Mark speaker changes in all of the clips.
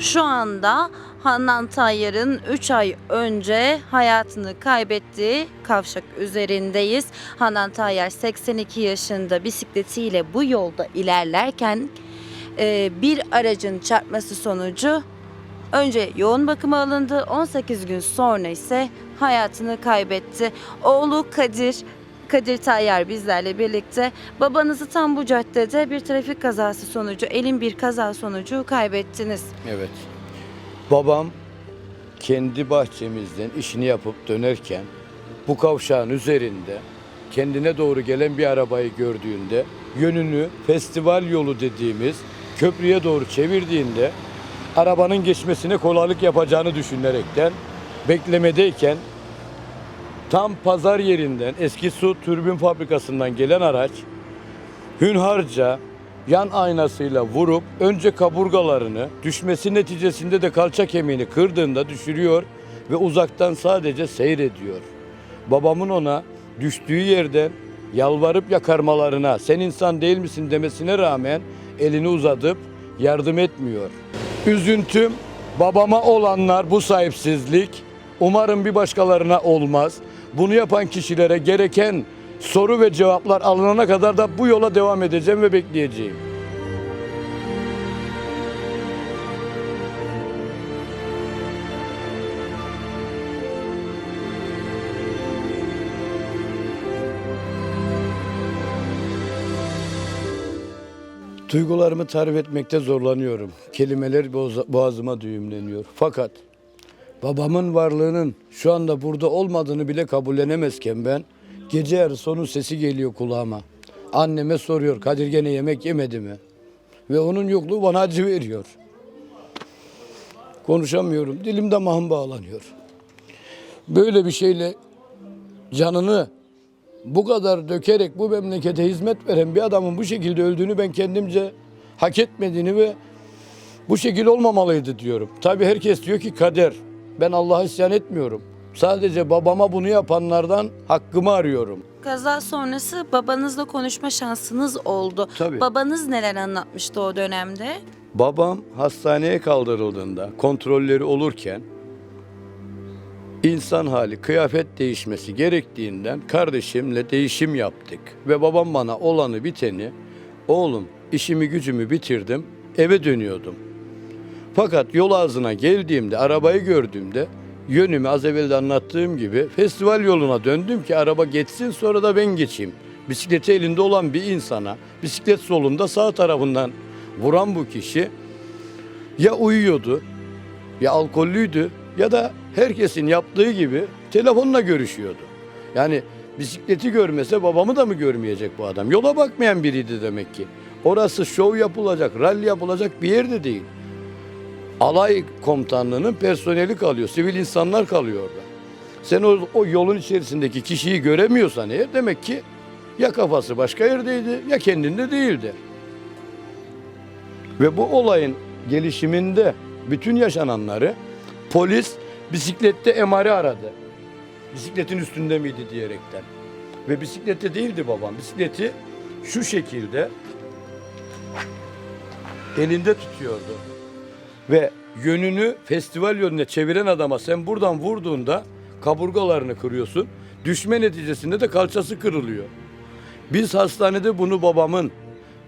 Speaker 1: Şu anda Handan Tayyar'ın 3 ay önce hayatını kaybettiği kavşak üzerindeyiz. Handan Tayyar 82 yaşında bisikletiyle bu yolda ilerlerken e, bir aracın çarpması sonucu önce yoğun bakıma alındı. 18 gün sonra ise hayatını kaybetti. Oğlu Kadir Kadir Tayyar bizlerle birlikte babanızı tam bu caddede bir trafik kazası sonucu, elin bir kaza sonucu kaybettiniz.
Speaker 2: Evet. Babam kendi bahçemizden işini yapıp dönerken bu kavşağın üzerinde kendine doğru gelen bir arabayı gördüğünde yönünü festival yolu dediğimiz köprüye doğru çevirdiğinde arabanın geçmesine kolaylık yapacağını düşünerekten beklemedeyken tam pazar yerinden eski su türbin fabrikasından gelen araç hünharca yan aynasıyla vurup önce kaburgalarını düşmesi neticesinde de kalça kemiğini kırdığında düşürüyor ve uzaktan sadece seyrediyor. Babamın ona düştüğü yerden yalvarıp yakarmalarına sen insan değil misin demesine rağmen elini uzatıp yardım etmiyor. Üzüntüm babama olanlar bu sahipsizlik umarım bir başkalarına olmaz. Bunu yapan kişilere gereken soru ve cevaplar alınana kadar da bu yola devam edeceğim ve bekleyeceğim. Duygularımı tarif etmekte zorlanıyorum. Kelimeler boğaz- boğazıma düğümleniyor. Fakat babamın varlığının şu anda burada olmadığını bile kabullenemezken ben gece yarısı onun sesi geliyor kulağıma. Anneme soruyor Kadir gene yemek yemedi mi? Ve onun yokluğu bana acı veriyor. Konuşamıyorum. Dilim damağım bağlanıyor. Böyle bir şeyle canını bu kadar dökerek bu memlekete hizmet veren bir adamın bu şekilde öldüğünü ben kendimce hak etmediğini ve bu şekilde olmamalıydı diyorum. Tabii herkes diyor ki kader. Ben Allah'a isyan etmiyorum. Sadece babama bunu yapanlardan hakkımı arıyorum.
Speaker 1: Kaza sonrası babanızla konuşma şansınız oldu.
Speaker 2: Tabii.
Speaker 1: Babanız neler anlatmıştı o dönemde?
Speaker 2: Babam hastaneye kaldırıldığında kontrolleri olurken insan hali, kıyafet değişmesi gerektiğinden kardeşimle değişim yaptık. Ve babam bana olanı biteni, oğlum işimi gücümü bitirdim, eve dönüyordum. Fakat yol ağzına geldiğimde, arabayı gördüğümde yönümü az evvel de anlattığım gibi festival yoluna döndüm ki araba geçsin sonra da ben geçeyim. Bisikleti elinde olan bir insana bisiklet solunda sağ tarafından vuran bu kişi ya uyuyordu ya alkollüydü ya da herkesin yaptığı gibi telefonla görüşüyordu. Yani bisikleti görmese babamı da mı görmeyecek bu adam? Yola bakmayan biriydi demek ki. Orası şov yapılacak, rally yapılacak bir yer de değil. Alay komutanlığının personeli kalıyor, sivil insanlar kalıyor orada. Sen o, o yolun içerisindeki kişiyi göremiyorsan eğer demek ki ya kafası başka yerdeydi ya kendinde değildi. Ve bu olayın gelişiminde bütün yaşananları polis bisiklette emare aradı. Bisikletin üstünde miydi diyerekten. Ve bisiklette değildi babam. Bisikleti şu şekilde elinde tutuyordu. Ve yönünü festival yönüne çeviren adama sen buradan vurduğunda kaburgalarını kırıyorsun. Düşme neticesinde de kalçası kırılıyor. Biz hastanede bunu babamın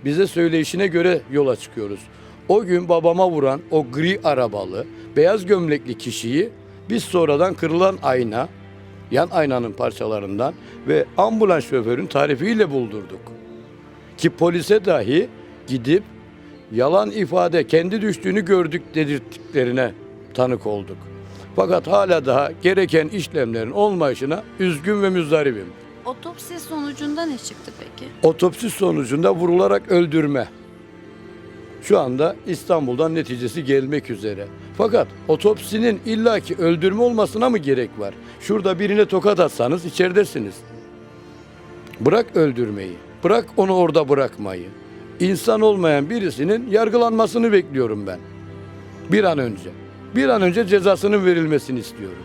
Speaker 2: bize söyleyişine göre yola çıkıyoruz. O gün babama vuran o gri arabalı, beyaz gömlekli kişiyi biz sonradan kırılan ayna, yan aynanın parçalarından ve ambulans şoförün tarifiyle buldurduk. Ki polise dahi gidip yalan ifade kendi düştüğünü gördük dedirttiklerine tanık olduk. Fakat hala daha gereken işlemlerin olmayışına üzgün ve müzdaribim.
Speaker 1: Otopsi sonucunda ne çıktı peki?
Speaker 2: Otopsi sonucunda vurularak öldürme. Şu anda İstanbul'dan neticesi gelmek üzere. Fakat otopsinin illaki öldürme olmasına mı gerek var? Şurada birine tokat atsanız içeridesiniz. Bırak öldürmeyi. Bırak onu orada bırakmayı. İnsan olmayan birisinin yargılanmasını bekliyorum ben. Bir an önce. Bir an önce cezasının verilmesini istiyorum.